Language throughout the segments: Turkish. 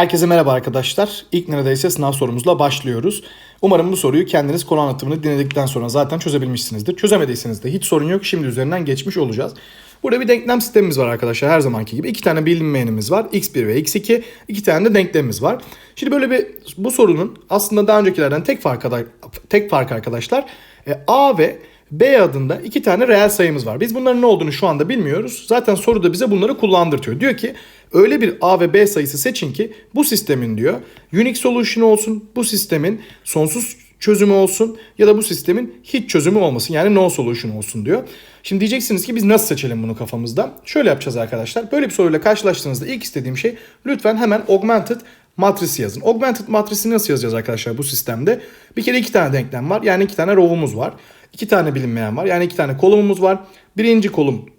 Herkese merhaba arkadaşlar. İlk neredeyse sınav sorumuzla başlıyoruz. Umarım bu soruyu kendiniz konu anlatımını dinledikten sonra zaten çözebilmişsinizdir. Çözemediyseniz de hiç sorun yok. Şimdi üzerinden geçmiş olacağız. Burada bir denklem sistemimiz var arkadaşlar her zamanki gibi. İki tane bilinmeyenimiz var. x1 ve x2. İki tane de denklemimiz var. Şimdi böyle bir bu sorunun aslında daha öncekilerden tek fark, tek fark arkadaşlar e, a ve B adında iki tane reel sayımız var. Biz bunların ne olduğunu şu anda bilmiyoruz. Zaten soruda bize bunları kullandırtıyor. Diyor ki öyle bir A ve B sayısı seçin ki bu sistemin diyor unique solution olsun. Bu sistemin sonsuz çözümü olsun ya da bu sistemin hiç çözümü olmasın. Yani no solution olsun diyor. Şimdi diyeceksiniz ki biz nasıl seçelim bunu kafamızda? Şöyle yapacağız arkadaşlar. Böyle bir soruyla karşılaştığınızda ilk istediğim şey lütfen hemen augmented matrisi yazın. Augmented matrisi nasıl yazacağız arkadaşlar bu sistemde? Bir kere iki tane denklem var. Yani iki tane row'umuz var. İki tane bilinmeyen var. Yani iki tane kolumumuz var. Birinci kolum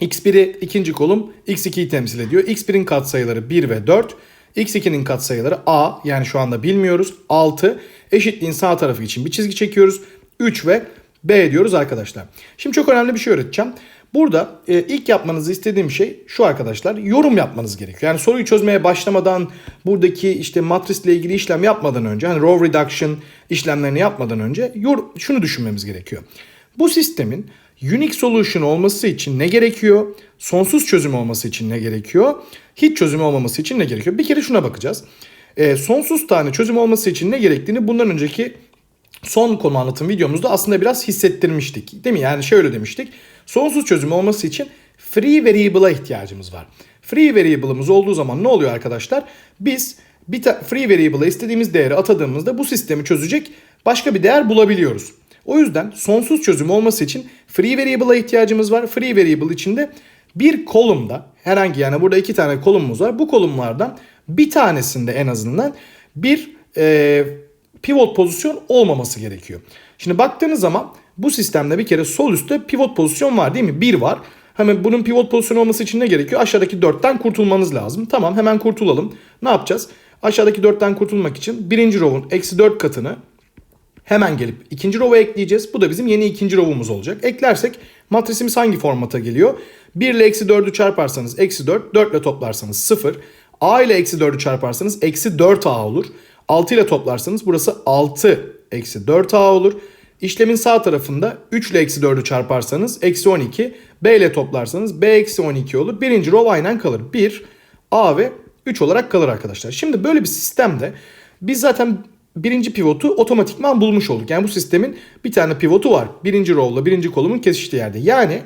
x1'i, ikinci kolum x2'yi temsil ediyor. x1'in katsayıları 1 ve 4. x2'nin katsayıları a yani şu anda bilmiyoruz 6. Eşitliğin sağ tarafı için bir çizgi çekiyoruz. 3 ve b diyoruz arkadaşlar. Şimdi çok önemli bir şey öğreteceğim. Burada e, ilk yapmanızı istediğim şey şu arkadaşlar. Yorum yapmanız gerekiyor. Yani soruyu çözmeye başlamadan buradaki işte matrisle ilgili işlem yapmadan önce hani row reduction işlemlerini yapmadan önce yor, şunu düşünmemiz gerekiyor. Bu sistemin unique solution olması için ne gerekiyor? Sonsuz çözüm olması için ne gerekiyor? Hiç çözüm olmaması için ne gerekiyor? Bir kere şuna bakacağız. E, sonsuz tane çözüm olması için ne gerektiğini bundan önceki son konu anlatım videomuzda aslında biraz hissettirmiştik. Değil mi? Yani şöyle demiştik. Sonsuz çözüm olması için free variable'a ihtiyacımız var. Free variable'ımız olduğu zaman ne oluyor arkadaşlar? Biz bir free variable'a istediğimiz değeri atadığımızda bu sistemi çözecek başka bir değer bulabiliyoruz. O yüzden sonsuz çözüm olması için free variable'a ihtiyacımız var. Free variable içinde bir kolumda herhangi yani burada iki tane kolumumuz var. Bu kolumlardan bir tanesinde en azından bir e, pivot pozisyon olmaması gerekiyor. Şimdi baktığınız zaman bu sistemde bir kere sol üstte pivot pozisyon var değil mi? 1 var. Hemen bunun pivot pozisyonu olması için ne gerekiyor? Aşağıdaki 4'ten kurtulmanız lazım. Tamam hemen kurtulalım. Ne yapacağız? Aşağıdaki 4'ten kurtulmak için birinci row'un eksi 4 katını hemen gelip ikinci row'a ekleyeceğiz. Bu da bizim yeni ikinci row'umuz olacak. Eklersek matrisimiz hangi formata geliyor? 1 ile eksi 4'ü çarparsanız eksi 4, 4 ile toplarsanız 0. A ile eksi 4'ü çarparsanız eksi 4A olur. 6 ile toplarsanız burası 6 eksi 4A olur. İşlemin sağ tarafında 3 ile eksi 4'ü çarparsanız eksi 12. B ile toplarsanız B eksi 12 olur. Birinci row aynen kalır. 1, A ve 3 olarak kalır arkadaşlar. Şimdi böyle bir sistemde biz zaten birinci pivotu otomatikman bulmuş olduk. Yani bu sistemin bir tane pivotu var. Birinci row'la birinci kolumun kesiştiği yerde. Yani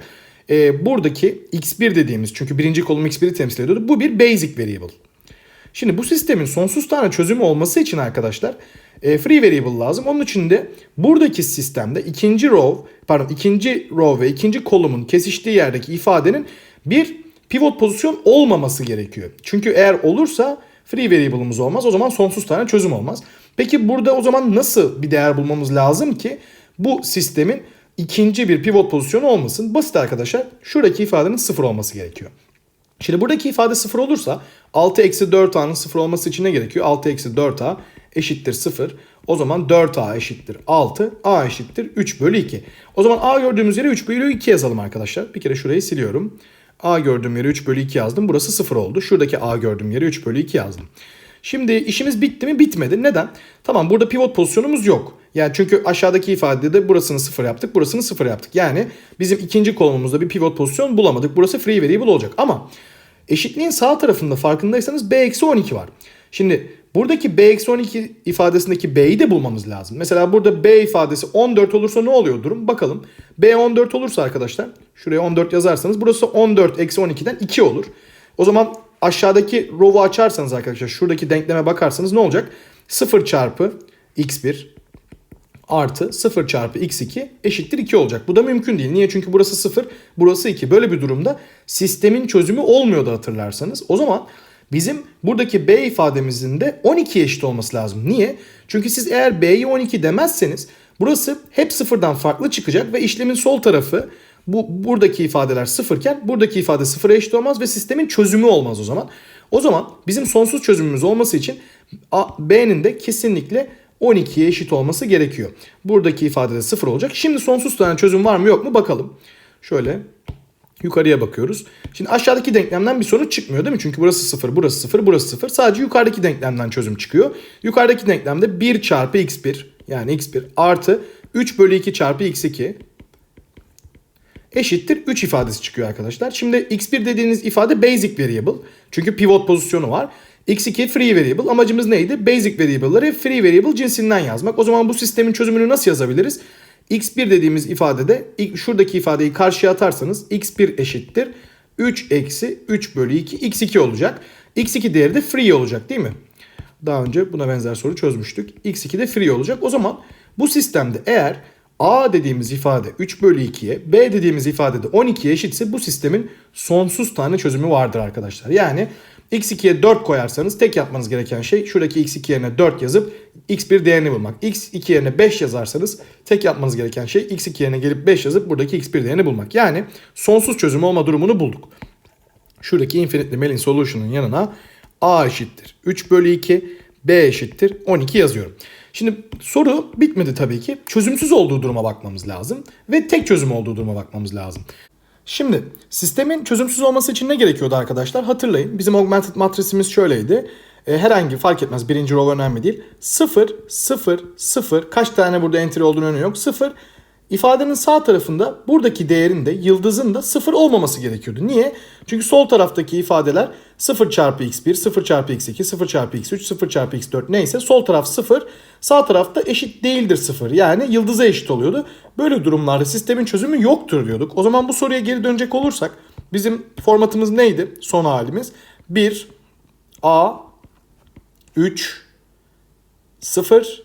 e, buradaki x1 dediğimiz çünkü birinci kolum x1'i temsil ediyordu. Bu bir basic variable. Şimdi bu sistemin sonsuz tane çözümü olması için arkadaşlar e, free variable lazım. Onun için de buradaki sistemde ikinci row, pardon ikinci row ve ikinci kolumun kesiştiği yerdeki ifadenin bir pivot pozisyon olmaması gerekiyor. Çünkü eğer olursa free variable'ımız olmaz. O zaman sonsuz tane çözüm olmaz. Peki burada o zaman nasıl bir değer bulmamız lazım ki bu sistemin ikinci bir pivot pozisyonu olmasın? Basit arkadaşlar. Şuradaki ifadenin sıfır olması gerekiyor. Şimdi buradaki ifade 0 olursa 6 eksi 4a'nın 0 olması için ne gerekiyor? 6 eksi 4a eşittir 0. O zaman 4a eşittir 6. a eşittir 3 bölü 2. O zaman a gördüğümüz yere 3 bölü 2 yazalım arkadaşlar. Bir kere şurayı siliyorum. a gördüğüm yere 3 bölü 2 yazdım. Burası 0 oldu. Şuradaki a gördüğüm yere 3 bölü 2 yazdım. Şimdi işimiz bitti mi? Bitmedi. Neden? Tamam burada pivot pozisyonumuz yok. Yani çünkü aşağıdaki ifadede burasını sıfır yaptık, burasını sıfır yaptık. Yani bizim ikinci kolumumuzda bir pivot pozisyon bulamadık. Burası free variable olacak. Ama eşitliğin sağ tarafında farkındaysanız b-12 var. Şimdi buradaki b-12 ifadesindeki b'yi de bulmamız lazım. Mesela burada b ifadesi 14 olursa ne oluyor durum? Bakalım. b 14 olursa arkadaşlar şuraya 14 yazarsanız burası 14 eksi 12'den 2 olur. O zaman aşağıdaki row'u açarsanız arkadaşlar şuradaki denkleme bakarsanız ne olacak? 0 çarpı x1 artı 0 çarpı x2 eşittir 2 olacak. Bu da mümkün değil. Niye? Çünkü burası 0, burası 2. Böyle bir durumda sistemin çözümü olmuyordu hatırlarsanız. O zaman bizim buradaki b ifademizin de 12 eşit olması lazım. Niye? Çünkü siz eğer b'yi 12 demezseniz burası hep sıfırdan farklı çıkacak ve işlemin sol tarafı bu buradaki ifadeler sıfırken buradaki ifade sıfıra eşit olmaz ve sistemin çözümü olmaz o zaman. O zaman bizim sonsuz çözümümüz olması için B'nin de kesinlikle 12'ye eşit olması gerekiyor. Buradaki ifadede sıfır olacak. Şimdi sonsuz tane çözüm var mı yok mu bakalım. Şöyle Yukarıya bakıyoruz. Şimdi aşağıdaki denklemden bir sonuç çıkmıyor değil mi? Çünkü burası 0, burası 0, burası 0. Sadece yukarıdaki denklemden çözüm çıkıyor. Yukarıdaki denklemde 1 çarpı x1 yani x1 artı 3 bölü 2 çarpı x2 eşittir 3 ifadesi çıkıyor arkadaşlar. Şimdi x1 dediğiniz ifade basic variable. Çünkü pivot pozisyonu var. X2 free variable. Amacımız neydi? Basic variable'ları free variable cinsinden yazmak. O zaman bu sistemin çözümünü nasıl yazabiliriz? x1 dediğimiz ifadede şuradaki ifadeyi karşıya atarsanız x1 eşittir 3 eksi 3 bölü 2 x2 olacak. x2 değeri de free olacak değil mi? Daha önce buna benzer soru çözmüştük. x2 de free olacak. O zaman bu sistemde eğer a dediğimiz ifade 3 bölü 2'ye b dediğimiz ifade de 12'ye eşitse bu sistemin sonsuz tane çözümü vardır arkadaşlar. Yani x2'ye 4 koyarsanız tek yapmanız gereken şey şuradaki x2 yerine 4 yazıp x1 değerini bulmak. x2 yerine 5 yazarsanız tek yapmanız gereken şey x2 yerine gelip 5 yazıp buradaki x1 değerini bulmak. Yani sonsuz çözüm olma durumunu bulduk. Şuradaki infinitely Mellin solution'un yanına a eşittir 3 bölü 2 b eşittir 12 yazıyorum. Şimdi soru bitmedi tabii ki. Çözümsüz olduğu duruma bakmamız lazım ve tek çözüm olduğu duruma bakmamız lazım. Şimdi sistemin çözümsüz olması için ne gerekiyordu arkadaşlar? Hatırlayın bizim augmented matrisimiz şöyleydi. E, herhangi fark etmez birinci row önemli değil. 0, 0, 0 kaç tane burada entry olduğunu önemi yok. 0 ifadenin sağ tarafında buradaki değerin de yıldızın da 0 olmaması gerekiyordu. Niye? Çünkü sol taraftaki ifadeler 0 çarpı x1, 0 çarpı x2, 0 çarpı x3, 0 çarpı x4 neyse sol taraf 0, sağ tarafta eşit değildir 0. Yani yıldıza eşit oluyordu. Böyle durumlarda sistemin çözümü yoktur diyorduk. O zaman bu soruya geri dönecek olursak bizim formatımız neydi? Son halimiz 1 a 3 0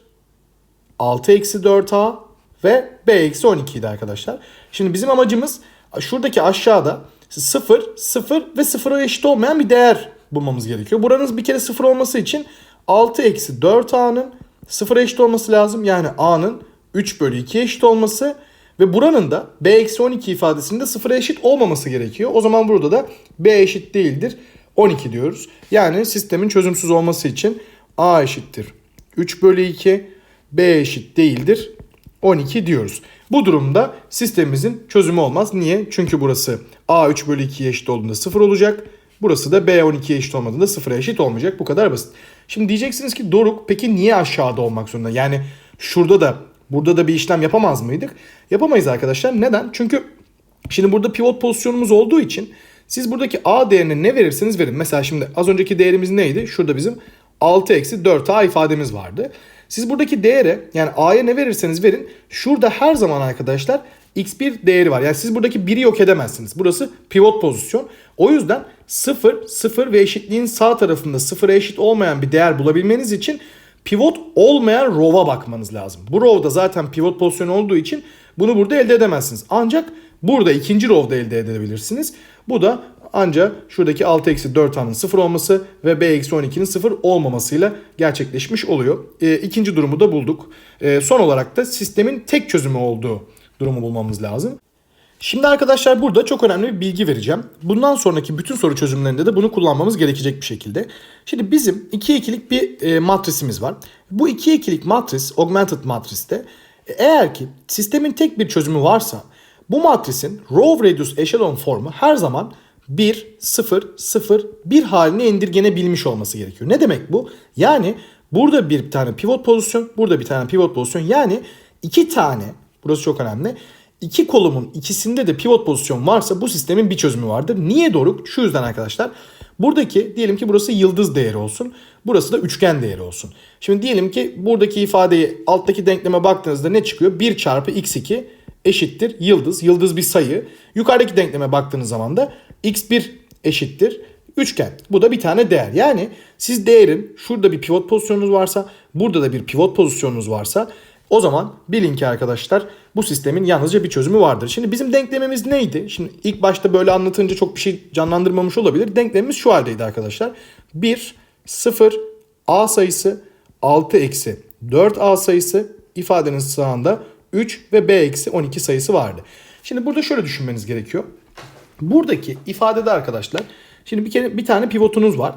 6 eksi 4a ve b eksi 12 idi arkadaşlar. Şimdi bizim amacımız şuradaki aşağıda 0, 0 ve 0'a eşit olmayan bir değer bulmamız gerekiyor. Buranın bir kere 0 olması için 6 eksi 4a'nın 0'a eşit olması lazım. Yani a'nın 3 bölü 2 eşit olması ve buranın da b eksi 12 ifadesinde 0'a eşit olmaması gerekiyor. O zaman burada da b eşit değildir 12 diyoruz. Yani sistemin çözümsüz olması için a eşittir 3 bölü 2 b eşit değildir 12 diyoruz. Bu durumda sistemimizin çözümü olmaz. Niye? Çünkü burası A 3 bölü 2'ye eşit olduğunda 0 olacak. Burası da B 12'ye eşit olmadığında 0'a eşit olmayacak. Bu kadar basit. Şimdi diyeceksiniz ki Doruk peki niye aşağıda olmak zorunda? Yani şurada da burada da bir işlem yapamaz mıydık? Yapamayız arkadaşlar. Neden? Çünkü şimdi burada pivot pozisyonumuz olduğu için siz buradaki A değerine ne verirseniz verin. Mesela şimdi az önceki değerimiz neydi? Şurada bizim 6 eksi 4A ifademiz vardı. Siz buradaki değere yani A'ya ne verirseniz verin şurada her zaman arkadaşlar x1 değeri var. Yani siz buradaki 1'i yok edemezsiniz. Burası pivot pozisyon. O yüzden 0, 0 ve eşitliğin sağ tarafında 0'a eşit olmayan bir değer bulabilmeniz için pivot olmayan row'a bakmanız lazım. Bu row'da zaten pivot pozisyonu olduğu için bunu burada elde edemezsiniz. Ancak burada ikinci row'da elde edebilirsiniz. Bu da ancak şuradaki 6 eksi 4 a'nın 0 olması ve b eksi 12'nin 0 olmamasıyla gerçekleşmiş oluyor. E, ikinci durumu da bulduk. E, son olarak da sistemin tek çözümü olduğu durumu bulmamız lazım. Şimdi arkadaşlar burada çok önemli bir bilgi vereceğim. Bundan sonraki bütün soru çözümlerinde de bunu kullanmamız gerekecek bir şekilde. Şimdi bizim 2 ikilik bir e, matrisimiz var. Bu 2 ikilik matris, augmented matriste eğer ki sistemin tek bir çözümü varsa bu matrisin row reduce echelon formu her zaman 1, 0, 0, 1 haline indirgenebilmiş olması gerekiyor. Ne demek bu? Yani burada bir tane pivot pozisyon, burada bir tane pivot pozisyon. Yani iki tane, burası çok önemli. İki kolumun ikisinde de pivot pozisyon varsa bu sistemin bir çözümü vardır. Niye doğru? Şu yüzden arkadaşlar. Buradaki diyelim ki burası yıldız değeri olsun. Burası da üçgen değeri olsun. Şimdi diyelim ki buradaki ifadeyi alttaki denkleme baktığınızda ne çıkıyor? 1 çarpı x2 eşittir yıldız. Yıldız bir sayı. Yukarıdaki denkleme baktığınız zaman da x1 eşittir üçgen. Bu da bir tane değer. Yani siz değerin şurada bir pivot pozisyonunuz varsa burada da bir pivot pozisyonunuz varsa o zaman bilin ki arkadaşlar bu sistemin yalnızca bir çözümü vardır. Şimdi bizim denklemimiz neydi? Şimdi ilk başta böyle anlatınca çok bir şey canlandırmamış olabilir. Denklemimiz şu haldeydi arkadaşlar. 1, 0, a sayısı 6 eksi 4a sayısı ifadenin sağında 3 ve b eksi 12 sayısı vardı. Şimdi burada şöyle düşünmeniz gerekiyor. Buradaki ifadede arkadaşlar şimdi bir kere bir tane pivotunuz var.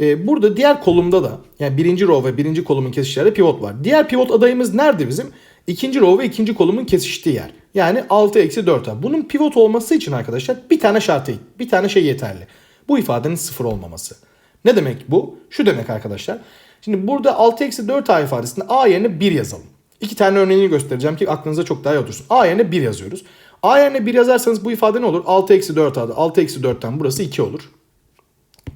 Ee, burada diğer kolumda da yani birinci row ve birinci kolumun kesiştiği pivot var. Diğer pivot adayımız nerede bizim? İkinci row ve ikinci kolumun kesiştiği yer. Yani 6 eksi 4a. Bunun pivot olması için arkadaşlar bir tane şart bir tane şey yeterli. Bu ifadenin sıfır olmaması. Ne demek bu? Şu demek arkadaşlar. Şimdi burada 6 eksi 4a ifadesinde a yerine 1 yazalım. İki tane örneğini göstereceğim ki aklınıza çok daha iyi otursun. A yerine 1 yazıyoruz. A yerine 1 yazarsanız bu ifade ne olur? 6 eksi 4a'da 6 eksi 4'ten burası 2 olur.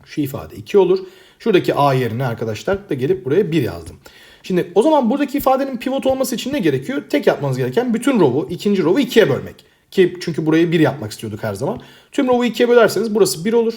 Şu ifade 2 olur. Şuradaki A yerine arkadaşlar da gelip buraya 1 yazdım. Şimdi o zaman buradaki ifadenin pivot olması için ne gerekiyor? Tek yapmanız gereken bütün row'u, ikinci row'u 2'ye bölmek. Ki çünkü burayı 1 yapmak istiyorduk her zaman. Tüm row'u 2'ye bölerseniz burası 1 olur.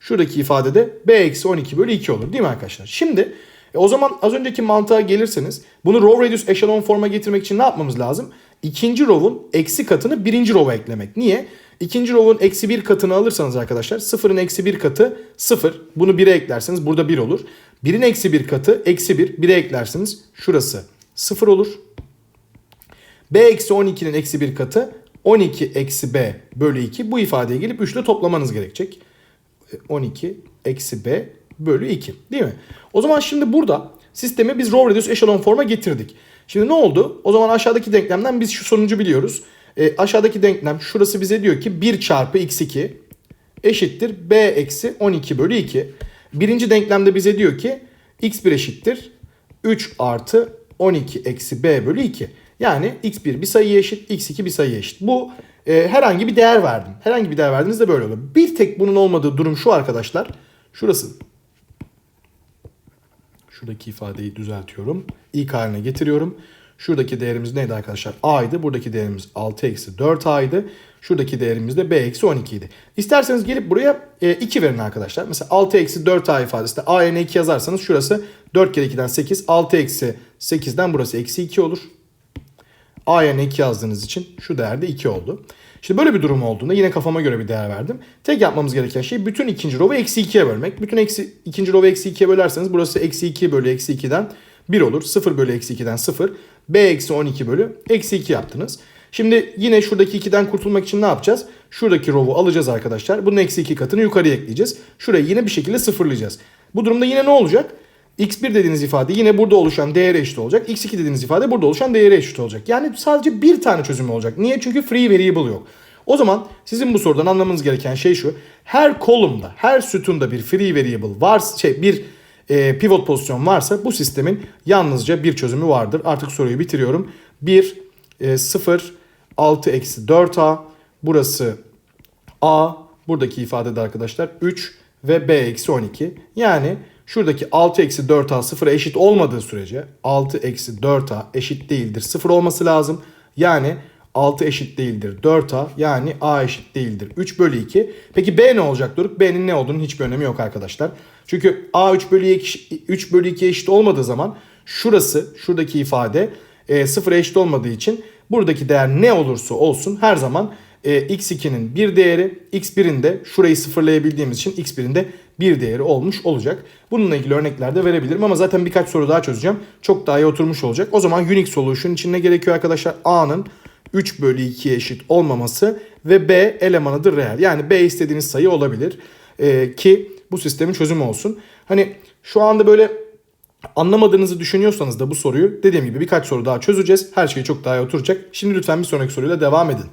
Şuradaki ifadede b eksi 12 bölü 2 olur değil mi arkadaşlar? Şimdi e, o zaman az önceki mantığa gelirseniz bunu row reduce echelon forma getirmek için ne yapmamız lazım? İkinci row'un eksi katını birinci row'a eklemek. Niye? İkinci row'un eksi bir katını alırsanız arkadaşlar sıfırın eksi bir katı sıfır. Bunu 1'e eklerseniz burada 1 olur. 1'in eksi bir katı eksi 1. 1'e eklerseniz şurası 0 olur. b eksi 12'nin eksi bir katı 12 eksi b bölü 2. Bu ifadeye gelip 3 ile toplamanız gerekecek. 12 eksi b bölü 2 değil mi? O zaman şimdi burada sistemi biz row reduce echelon forma getirdik. Şimdi ne oldu? O zaman aşağıdaki denklemden biz şu sonucu biliyoruz. E, aşağıdaki denklem şurası bize diyor ki 1 çarpı x2 eşittir b eksi 12 bölü 2. Birinci denklemde bize diyor ki x1 eşittir 3 artı 12 eksi b bölü 2. Yani x1 bir sayıya eşit, x2 bir sayıya eşit. Bu e, herhangi bir değer verdim. Herhangi bir değer verdiğinizde böyle olur. Bir tek bunun olmadığı durum şu arkadaşlar. Şurası. Şuradaki ifadeyi düzeltiyorum. İlk haline getiriyorum. Şuradaki değerimiz neydi arkadaşlar? A'ydı. Buradaki değerimiz 6 eksi 4A'ydı. Şuradaki değerimiz de B eksi 12 idi. İsterseniz gelip buraya 2 verin arkadaşlar. Mesela 6 eksi 4A ifadesinde A yerine 2 yazarsanız şurası 4 kere 2'den 8. 6 eksi 8'den burası eksi 2 olur. A yerine 2 yazdığınız için şu değer de 2 oldu. Şimdi böyle bir durum olduğunda yine kafama göre bir değer verdim. Tek yapmamız gereken şey bütün ikinci row'u eksi 2'ye bölmek. Bütün eksi, ikinci row'u eksi 2'ye bölerseniz burası eksi 2 bölü eksi 2'den 1 olur. 0 bölü eksi 2'den 0. B eksi 12 bölü eksi 2 yaptınız. Şimdi yine şuradaki 2'den kurtulmak için ne yapacağız? Şuradaki row'u alacağız arkadaşlar. Bunun eksi 2 katını yukarıya ekleyeceğiz. Şurayı yine bir şekilde sıfırlayacağız. Bu durumda yine ne olacak? X1 dediğiniz ifade yine burada oluşan değere eşit olacak. x2 dediğiniz ifade burada oluşan değere eşit olacak. Yani sadece bir tane çözümü olacak. Niye? Çünkü free variable yok. O zaman sizin bu sorudan anlamanız gereken şey şu. Her kolumda, her sütunda bir free variable var, şey bir e, pivot pozisyon varsa bu sistemin yalnızca bir çözümü vardır. Artık soruyu bitiriyorum. 1, e, 0, 6 eksi 4a. Burası a. Buradaki ifadede arkadaşlar 3 ve b eksi 12. Yani şuradaki 6 eksi 4a sıfıra eşit olmadığı sürece 6 eksi 4a eşit değildir. 0 olması lazım. Yani 6 eşit değildir 4a yani a eşit değildir 3 bölü 2. Peki b ne olacak Doruk? B'nin ne olduğunun hiçbir önemi yok arkadaşlar. Çünkü a 3 bölü 2, 3 bölü 2 eşit olmadığı zaman şurası şuradaki ifade e, 0 eşit olmadığı için buradaki değer ne olursa olsun her zaman e, x2'nin bir değeri x1'in de şurayı sıfırlayabildiğimiz için x1'in de bir değeri olmuş olacak. Bununla ilgili örnekler de verebilirim ama zaten birkaç soru daha çözeceğim. Çok daha iyi oturmuş olacak. O zaman Unix solution için ne gerekiyor arkadaşlar? A'nın 3 bölü 2'ye eşit olmaması ve B elemanıdır reel. Yani B istediğiniz sayı olabilir. Ee, ki bu sistemin çözümü olsun. Hani şu anda böyle anlamadığınızı düşünüyorsanız da bu soruyu dediğim gibi birkaç soru daha çözeceğiz. Her şey çok daha iyi oturacak. Şimdi lütfen bir sonraki soruyla devam edin.